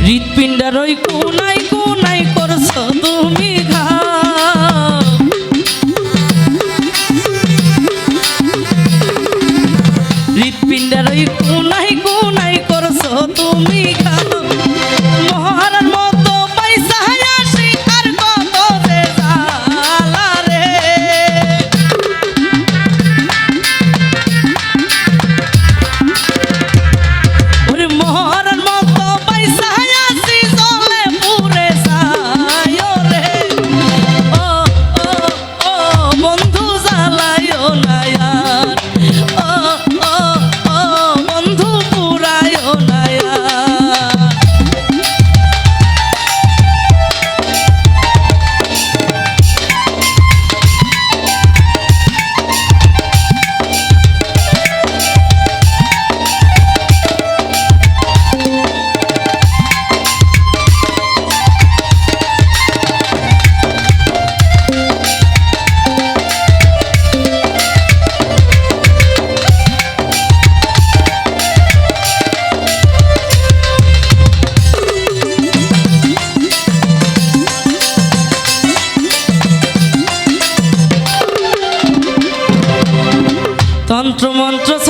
হৃৎপিণ্ডার ওই কুনাই কুনাই করছ তুমি ঘা হৃৎপিণ্ডার ওই কুনাই কুনাই করছ তুমি মন্ত্র মন্ত্র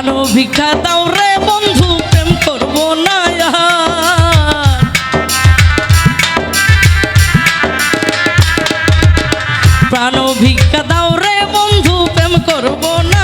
কারও ভিক্ষা দাও রে বন্ধু, প্রেম করব না প্রাণ ভিক্ষা দাও রে বন্ধু, প্রেম করব না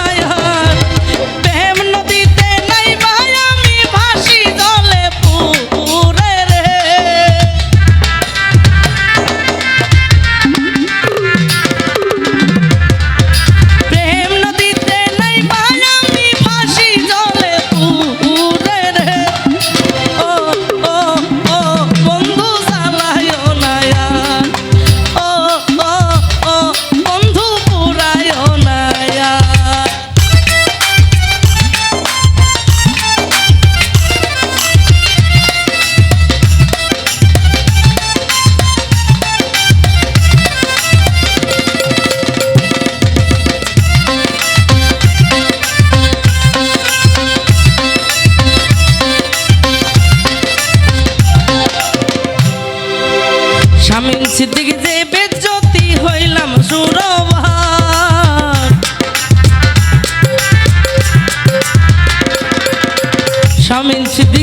সুরমান স্বামী সিদ্ধি